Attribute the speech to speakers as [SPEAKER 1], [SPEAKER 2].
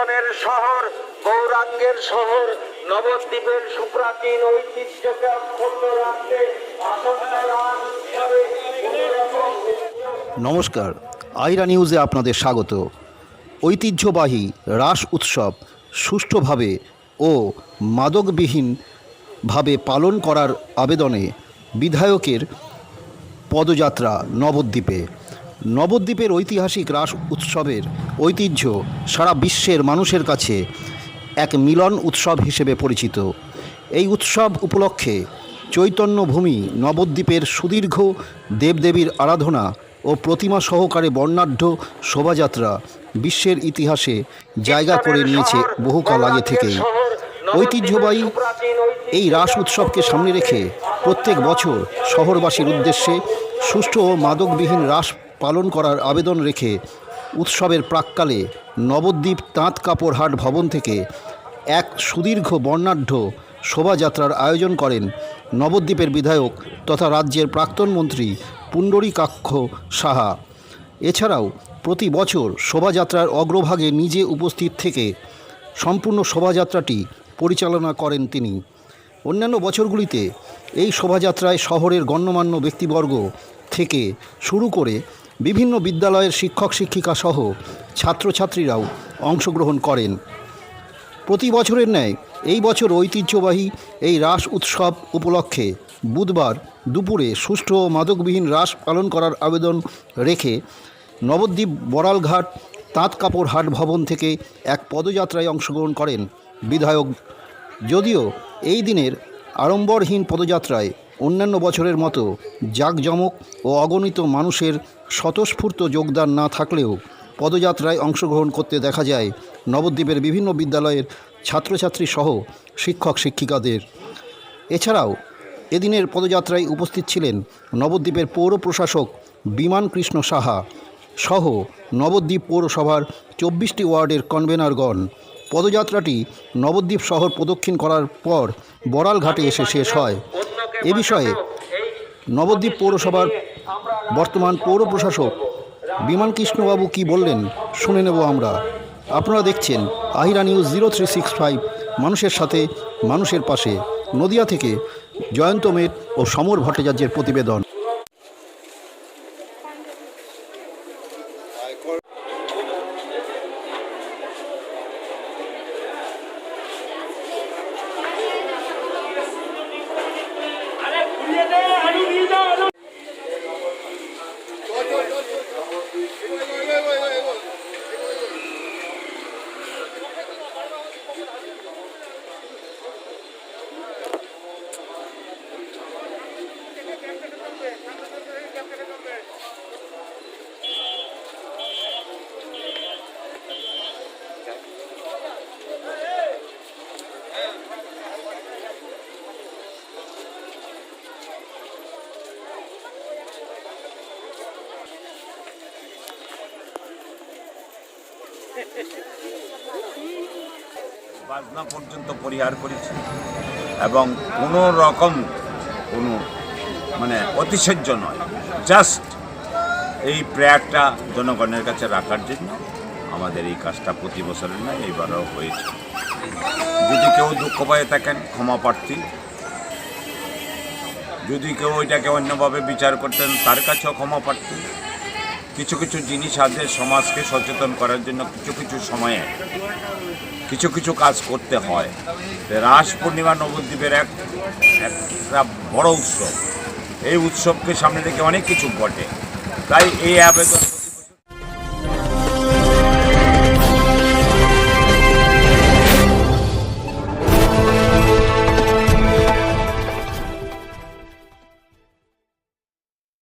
[SPEAKER 1] পর্যটনের শহর, গৌরাঙ্গের শহর, নবদ্বীপের সুপ্রাচীন ঐতিহ্যকে অক্ষুণ্ণ রাখতে
[SPEAKER 2] নমস্কার, আইরা নিউজে আপনাদের স্বাগত। ঐতিহ্যবাহী রাস উৎসব সুষ্ঠুভাবে ও মাদকবিহীনভাবে পালন করার আবেদনে বিধায়কের পদযাত্রা নবদ্বীপে। নবদ্বীপের ঐতিহাসিক রাস উৎসবের ঐতিহ্য সারা বিশ্বের মানুষের কাছে এক মিলন উৎসব হিসেবে পরিচিত। এই উৎসব উপলক্ষে চৈতন্যভূমি নবদ্বীপের সুদীর্ঘ দেবদেবীর আরাধনা ও প্রতিমা সহকারে বর্ণাঢ্য শোভাযাত্রা বিশ্বের ইতিহাসে জায়গা করে নিয়েছে বহুকাল আগে থেকেই। ঐতিহ্যবাহী এই রাস উৎসবকে সামনে রেখে প্রত্যেক বছর শহরবাসীর উদ্দেশ্যে সুষ্ঠু ও মাদকবিহীন রাস পালন করার আবেদন রেখে উৎসবের প্রাককালে নবদ্বীপ তাঁত কাপড় হাট ভবন থেকে এক সুদীর্ঘ বর্ণাঢ্য শোভাযাত্রার আয়োজন করেন নবদ্বীপের বিধায়ক তথা রাজ্যের প্রাক্তন মন্ত্রী পুণ্ডরীকাক্ষ সাহা। এছাড়াও প্রতি বছর শোভাযাত্রার অগ্রভাগে নিজে উপস্থিত থেকে সম্পূর্ণ শোভাযাত্রাটি পরিচালনা করেন তিনি। অন্যান্য বছরগুলিতে এই শোভাযাত্রায় শহরের গণ্যমান্য ব্যক্তিবর্গ থেকে শুরু করে বিভিন্ন বিদ্যালয়ের শিক্ষক, শিক্ষিকা সহ ছাত্রছাত্রীরাও অংশগ্রহণ করেন। প্রতি বছরের ন্যায় এই বছর ঐতিহ্যবাহী এই রাস উৎসব উপলক্ষে বুধবার দুপুরে সুষ্ঠু ও মাদকবিহীন রাস পালন করার আবেদন রেখে নবদ্বীপ বড়ালঘাট তাঁত কাপড় হাট ভবন থেকে এক পদযাত্রায় অংশগ্রহণ করেন বিধায়ক। যদিও এই দিনের আড়ম্বরহীন পদযাত্রায় অন্যান্য বছরের মতো জাঁকজমক ও অগণিত মানুষের স্বতঃস্ফূর্ত যোগদান না থাকলেও পদযাত্রায় অংশগ্রহণ করতে দেখা যায় নবদ্বীপের বিভিন্ন বিদ্যালয়ের ছাত্রছাত্রী সহ শিক্ষক শিক্ষিকাদের। এছাড়াও এদিনের পদযাত্রায় উপস্থিত ছিলেন নবদ্বীপের পৌর প্রশাসক বিমান কৃষ্ণ সাহা সহ নবদ্বীপ পৌরসভার চব্বিশটি ওয়ার্ডের কনভেনারগণ। পদযাত্রাটি নবদ্বীপ শহর প্রদক্ষিণ করার পর বড়াল ঘাটে এসে শেষ হয়। এ বিষয়ে নবদ্বীপ পৌরসভার বর্তমান পৌর প্রশাসক বিমান কৃষ্ণবাবু কি বললেন, শুনে নেব আমরা। আপনারা দেখছেন আহিরা news zero three six five, মানুষের সাথে, মানুষের পাশে। নদিয়া থেকে জয়ন্ত মেট ও সমর ভট্টাচার্যের প্রতিবেদন।
[SPEAKER 3] বাজনা পর্যন্ত পরিহার করেছি। এবং কোনো রকম কোনো মানে অতিশয্য নয়। জাস্ট এই প্রেয়ারটা জনগণের কাছে রাখার জন্য আমাদের এই কাজটা প্রতি বছরের নয় এইবারও হয়েছে। যদি কেউ দুঃখ পায়ে থাকেন, ক্ষমা প্রার্থী। যদি কেউ ওইটাকে অন্যভাবে বিচার করতেন, তার কাছেও ক্ষমা প্রার্থী। কিছু কিছু জিনিস আছে সমাজকে সচেতন করার জন্য কিছু কিছু সময়ে কিছু কিছু কাজ করতে হয়। রাস পূর্ণিমা নবদ্বীপের এক, একটা বড় উৎসব। এই উৎসবকে সামনে রেখে অনেক কিছু ঘটে। তাই এই আবেদন